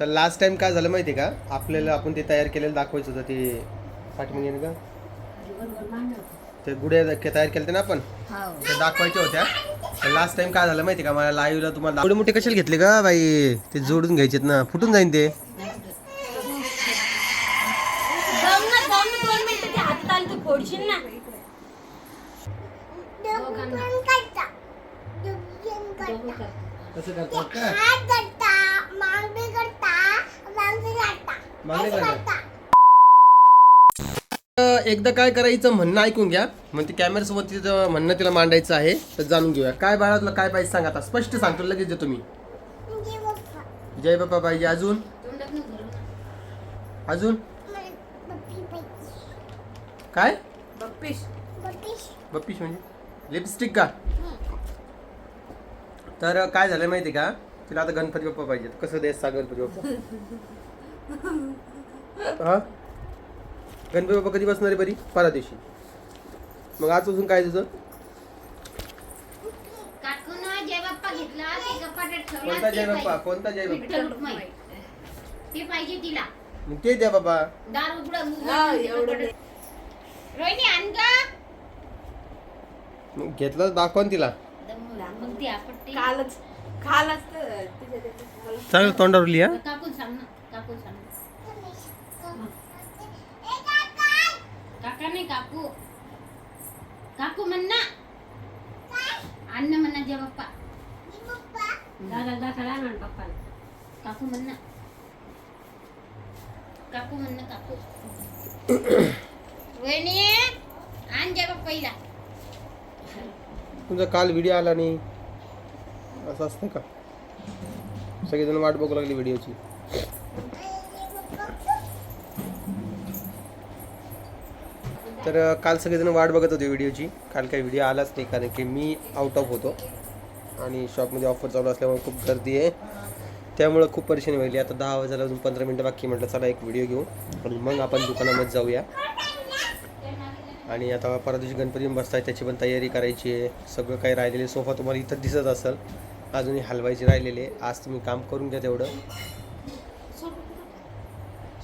तर last time काय झालं माहिती आहे का? आपल्याला आपण ते तयार केलेलं दाखवायचं होतं ते पाठीमागे का ते गुड्या तयार केले ना आपण? ते दाखवायच्या होत्या. लास्ट टाइम काय झालं माहिती आहे का? मला लाईव्हला तुम्हाला एवढे मोठे कशाला घेतले का बाई? ते जोडून घ्यायचेत ना. फुटून जाईन ते. कसं करतात का मागणी एकदा काय करायचं म्हणणं ऐकून घ्या. मग ते कॅमेऱ्यासमोर तिचं म्हणणं तिला मांडायचं आहे तर जाणून घेऊया. काय बाळा तुला काय पाहिजे सांग आता. स्पष्ट सांगतो लगेच देतो मी. जय बाप्पा पाहिजे अजून? अजून? काय? बप्पीश बप्पीश म्हणजे? लिपस्टिक का? तर काय झालं माहिती का? तिला आता गणपती बाप्पा पाहिजे कसं द्यायचं गणपती बाप्पा? हा? गणपती बाप्पा कधी बसणार आहे बरी परा दिवशी. मग आज अजून काय तुझं काकून जय बाप्पा घेतला ते कपाटात ठेवला. कोणता जय बाप्पा. कोणता जय बाप्पा? विठ्ठल रुक्माई. ते पाहिजे तिला. मग ते द्या बाबा. दार उघडं एवढं उघडं रोहिणी आण का मग घेतलं दाखवा ना तिला. मग ती आपट्टी कालच कालच तर तिच्या त्याच्या. चांगलं तोंडावर लिहा. काकून सांग ना. सांग. काका नाही काकू. काकू म्हण ना अन्न म्हणा जय बाप्पा. दादा दाखला ना पप्पाला. काकू म्हण ना काकू म्हण ना काकू. रोहिणी आण जय बाप्पा हिला. तुमचा काल व्हिडिओ आला नाही. असं असतं का? सगळेजण वाट बघू लागली व्हिडिओची तर काल सगळेजण वाट बघत होते व्हिडिओची. काल काही व्हिडिओ आलाच नाही कारण की मी आउट ऑफ होतो. आणि शॉपमध्ये ऑफर चालू असल्यामुळे खूप गर्दी आहे. त्यामुळं खूप परेशानी व्हायली. आता दहा वाजायला अजून पंधरा मिनटं बाकी म्हटलं चला एक व्हिडिओ घेऊ. आणि मग आपण दुकानामध्ये जाऊया. आणि आता परत दिवशी गणपती बसताय. त्याची पण तयारी करायची आहे. सगळं काही राहिलेले सोफा तुम्हाला इथं दिसत असेल. अजूनही हलवायचे राहिलेले आज तुम्ही काम करून घ्या तेवढं.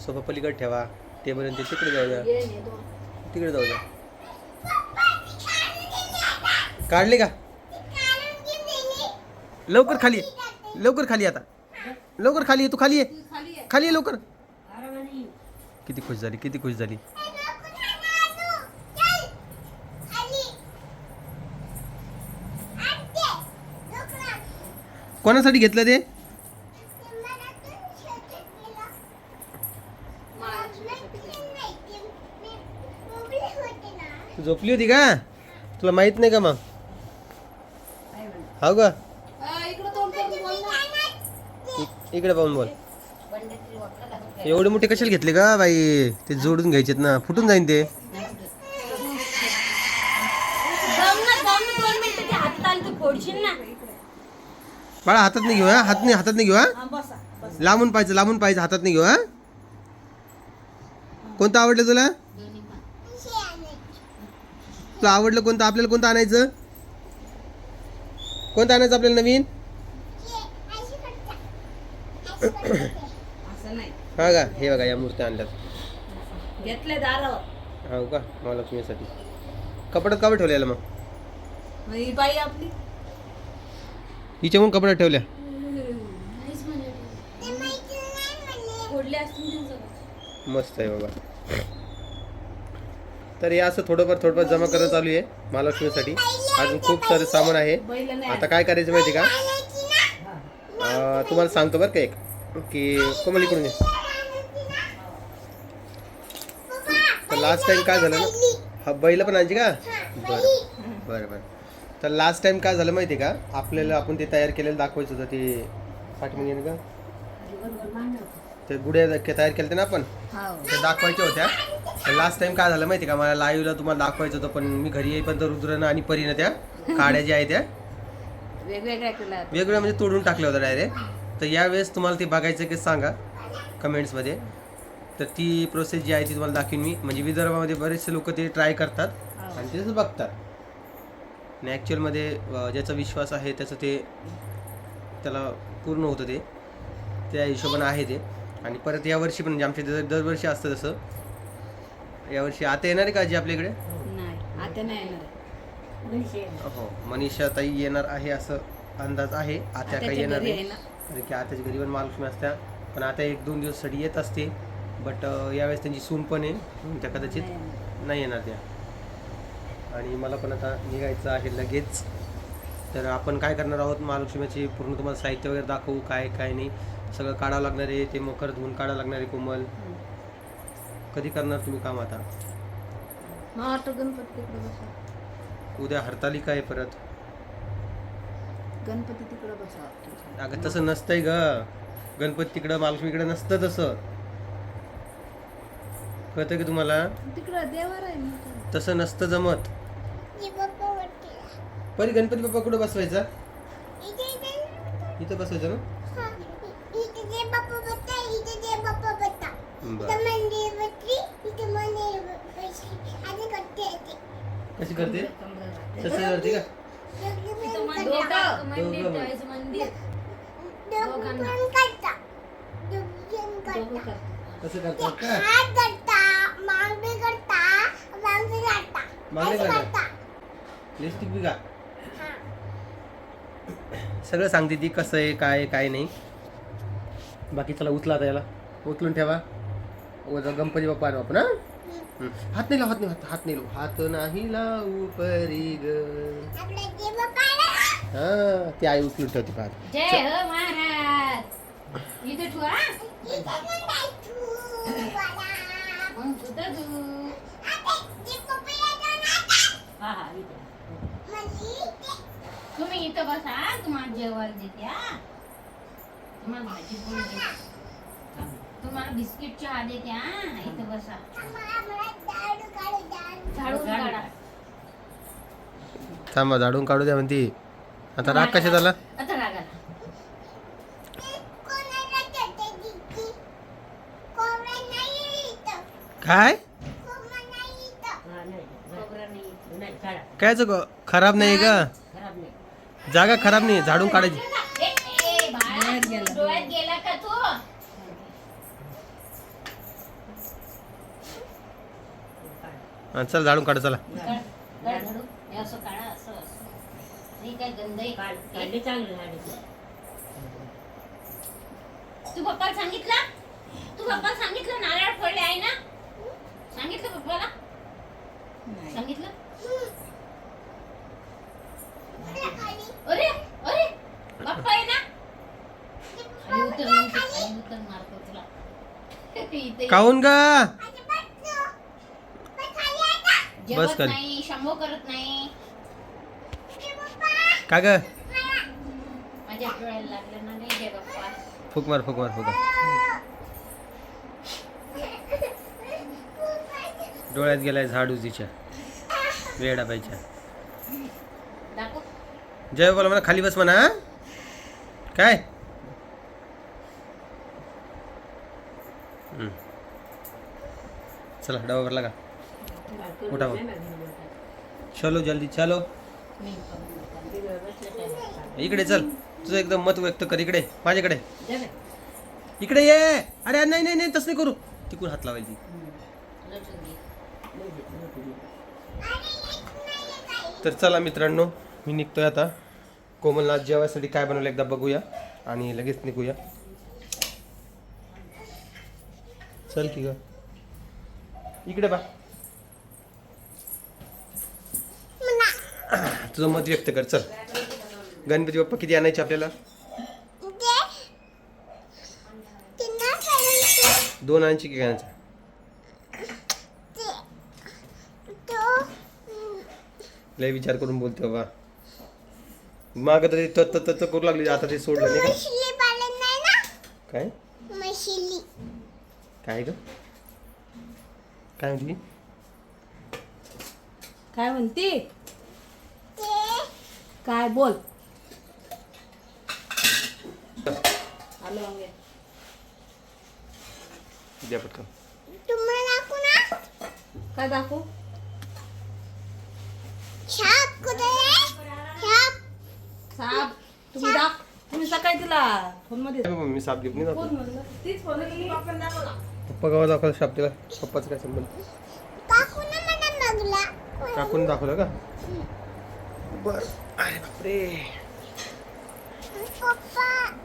सोफा पलीकडे ठेवा. टेबल आणि तिकडे जाऊया. तिकडे जाऊ द्या काढले का? लवकर खाली लवकर खाली आता. लवकर खाली तू खाली ये. खाली ये लवकर. किती खुश झाली किती खुश झाली. कोणासाठी घेतलं ते तू झोपली होती का? तुला माहीत नाही का मग? हो का? इकडं पाहून बोल. एवढे मोठे कशाला घेतले का बाई? ते जोडून घ्यायचेत ना. फुटून जाईन ते. बाळा हातात नाही घेऊ हा? हात नाही हातात नाही घेऊ हा. लांबून पाहिजे लांबून पाहिजे हातात नाही घेऊ हा? कोणतं आवडलं तुला? तुला आवडलं कोणतं? आपल्याला कोणतं आणायचं? कोणतं आणायचं आपल्याला नवीन? हा का? हे बघा या मूर्त्या आणल्यात. घेतले दारावर. हो का? महालक्ष्मीसाठी. कपड्यात का बरं ठेवलेलं मग? मग बाई आपली. हिच्याहून कपड्यात ठेवल्या मस्त आहे बाबा. तर हे असं थोडंफार थोडंफार जमा करणं चालू आहे महालक्ष्मीसाठी. अजून खूप सारे सामान आहे. आता काय करायचं माहिती का? तुम्हाला सांगतो बरं का एक. की कोमल इकडून तर लास्ट टाइम काय झालं ना? हा बैल पण आणायची का? बरं. बरं बरं. तर लास्ट टाइम काय झालं माहिती का? आपल्याला आपण ते तयार केलेलं दाखवायचं होतं ते. पाठवून नाही का? ते गुड्या तयार केले ना आपण ते दाखवायच्या होत्या. लास्ट टाइम काय झालं माहिती का? मला लाईव्हला तुम्हाला दाखवायचं होतं पण मी घरी येईपर्यंत रुद्रनं आणि परीनं त्या काड्या ज्या आहेत त्या वेगवेगळ्या केल्या वेगळ्या म्हणजे तोडून टाकल्या होत्या डायरेक्ट तर यावेळेस तुम्हाला ते बघायचं की सांगा कमेंट्समध्ये तर ती प्रोसेस जी आहे ती तुम्हाला दाखवीन मी. म्हणजे विदर्भामध्ये बरेचसे लोक ते ट्राय करतात आणि तेच बघतात. आणि ॲक्च्युअलमध्ये ज्याचा विश्वास आहे त्याचं ते त्याला पूर्ण होतं ते. त्या हिशोबानं आहे ते. आणि परत यावर्षी पण म्हणजे आमच्या दर दरवर्षी असतं तसं. यावर्षी आता येणार आहे का आजी आपल्याकडे? नाही आता नाही येणार हो मनीषा ताई येणार आहे असं अंदाज आहे. आता काही आत्याच्या येणार घरी नाही. आहे ना. कारण की आताच्या घरी पण महालक्ष्मी असत्या. पण आता एक दोन दिवससाठी येत असते. बट यावेळेस त्यांची सून पण आहे. त्या कदाचित नाही. नाही येणार त्या. आणि मला पण आता निघायचं आहे लगेच. तर आपण काय करणार आहोत? महालक्ष्मीचे पूर्ण तुम्हाला साहित्य वगैरे दाखवू? काय काय नाही. सगळं काढावं लागणार आहे ते मकर धुवून काढावं लागणार आहे कोमल. कधी करणार तुम्ही काम आता? मग आता गणपती तिकडे बसा. उद्या हरतालिका आहे परत? गणपती तिकडे बसा. अगं तसं नसतंय ग. गणपती तिकडं महालक्ष्मीकडे नसतं तसं. कळतं की तुम्हाला? तिकडं देवर आहे ना तसं नसतं जमत. परी गणपती बाप्पा कुठं बसवायचा? इथं बसवायचं ना? कशी करते? तसं करते का. कसं का करता करता मागणी करता. लिपस्टिक बी का? हा. सगळं सांगते ती कसं आहे काय काय नाही. बाकी चला उचला आता याला. उचलून ठेवा. गणपती बाप्पा आणू आपण. हात नाही लाव हात नाही हात हात नाही लावू. हात नाही लावू परी ग? हा ती आई उचलून ठेवते पाहत. जय हो महाराज. इथे. मग सुद्धा तू? हा हा म्हणजे तुम्ही इथं बसा तुम्हाला जेवायला देते हा. तुम्हाला भाजी पोळी देते. तुम्हाला बिस्किट चहा देते हा इथं बसा. झाडून काढा. थांबा झाडून काढू द्या म्हणती. आता राग आता नाही इथं. काय? नाही कायच खराब नाही का? खराब नाही. जागा खराब नाही झाडून काढायची ए, ए, बाळा, डोळ्यात गेला. डोळ्यात गेला का तू हा, चल झाडून काढ चला. तू पप्पाला सांगितलं? तू पप्पाला सांगितलं? नारळ फोडले आहे ना? सांगितलं पप्पाला? नाही. सांगितलं. अरे अरे पप्पा आहे ना? खाली उतर तू, खाली उतर मारतो तुला. इथे काहून गा अजिबात नको. पण खाली आता. जेवत बस खाली. नाही शंभो करत नाही. का ग माझ्या डोळ्याला लागलं ना नाही जय बाप्पा फुक मार फुक मार फुक. डोळ्यात गेलाय झाडू तिच्या वेडा पाहिजे दाखव जय बोला म्हणा खाली बस म्हणा हा? काय हम्म. चला डबा भरला का उठा चलो जल्दी चलो। इकडे चल तुझं एकदम मत व्यक्त कर इकडे माझ्याकडे. इकडे ये. अरे नाही नाही नाही तसं नाही करू. तिकडून हात लावायची. तर चला मित्रांनो मी निघतोय आता. कोमलनाथ जेवायसाठी काय बनवलं एकदा बघूया आणि लगेच निघूया. चल की ग. इकडे बा. तुझं मत व्यक्त कर चल. गणपती बाप्पा किती आणायचे आपल्याला? दोन आणायचे की आणायचं लय विचार करून बोलते बाबा. माग तर ते त करू लागली आता ते सोडलं नाही का? काय? काय ग? काय म्हणते? काय म्हणते? काय बोल. द्या पटकन. तुम्हाला दाखवू ना काय दाखवू? छाप कुठे आहे? छाप. साप तुम्ही दाख तुम्ही सकाळी तिला फ़ोन मध्ये बाबा, मी साप घेऊन नाही जातो फ़ोन म्हणलं? तीच फ़ोन केली पप्पा गावात दाखवलं साप तिला. पप्पाचं काय संबंध? काकून मला लागला काकून दाखवलं का? बर. अरे बापरे.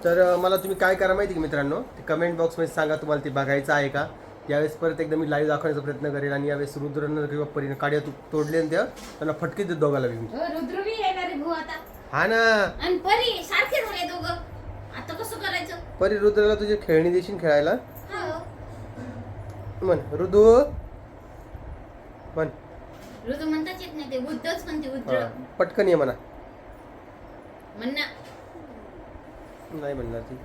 तर मला तुम्ही काय करा माहिती का मित्रांनो? ते कमेंट बॉक्समध्ये सांगा तुम्हाला ते बघायचं आहे का? यावेळेस परत एकदा मी लाईव्ह दाखवण्याचा प्रयत्न करेल आणि यावेळेस रुद्रनं किंवा परीनं काड्या तू तोडले त्या त्यांना फटके देत दोघाला बी मी. आता. हा ना. परी रुद्रला तुझी खेळणी देशील खेळायला? हो. म्हण रुदू. म्हण. हा, पटकन ये म्हणा. म्हण ना नाही म्हणणार ती.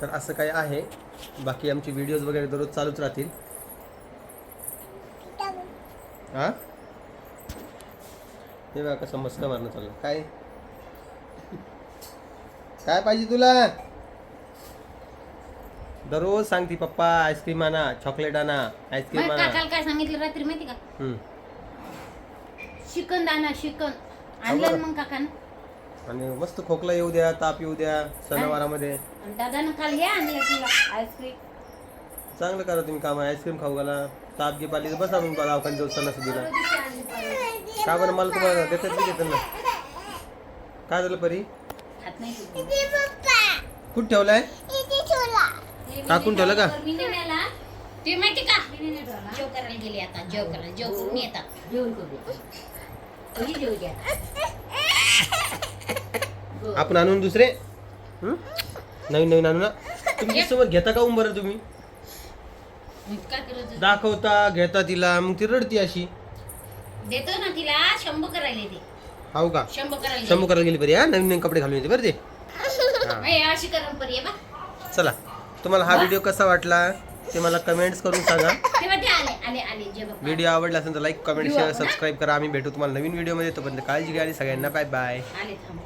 तर असं काय आहे. बाकी आमचे व्हिडिओज वगैरे दररोज चालूच राहतील. हा? हे बघा कसं मस्का मारणं चाललं काय? काय पाहिजे तुला? दररोज सांगती पप्पा आईस्क्रीम आणा चॉकलेट आणा आईस्क्रीम आणा. काकाला काय सांगितलं रात्री माहिती का? हम्म. शिकन दाना शिकन आणलं ना मग काकानं? आणि मस्त खोकला येऊ द्या ताप येऊ द्या सणावारामध्ये. आणि दादानं काल हे आणलं तुला आईस्क्रीम चांगलं करा तुम्ही काम आईस्क्रीम खाऊ घाला. ताप घे पाली तर बसा मग दवाखान्यात जाऊ सणासुदीला. का बरं मला तुम्हाला देतात बी देतात ना? काय झालं परी? खात नाही तू. कुठं ठेवलाय? टाकून ठेवलं का? मी नाही नेला. ते माहिती का? जेव करायला गेली आता जेव करायला जेव करून येतात. जेवण करू कधी जेवू द्या. आपण आणून दुसरे? हं? नवीन नवीन आणू ना. तुमच्यासमोर घेता का बरं तुम्ही? मग काय करायचं दाखवता घेता तिला मग ती रडती अशी. देतो ना तिला शंभर करायला ते हाऊ का? शंभर करायला शंभू करायला गेली बरी हा? नवीन नवीन कपडे घालून येते बरं ते. हा. ए, अशी आहे बा. चला. तुम्हाला हा व्हिडिओ कसा वाटला ते मला कमेंट्स करून सांगा. तेव्हा ते आले आले आले जे बघ. व्हिडिओ आवडला असेल तर लाईक कमेंट शेअर सबस्क्राईब करा. आम्ही भेटू तुम्हाला नवीन व्हिडिओमध्ये. तोपर्यंत काळजी घ्या आणि सगळ्यांना बाय बाय आले थांब.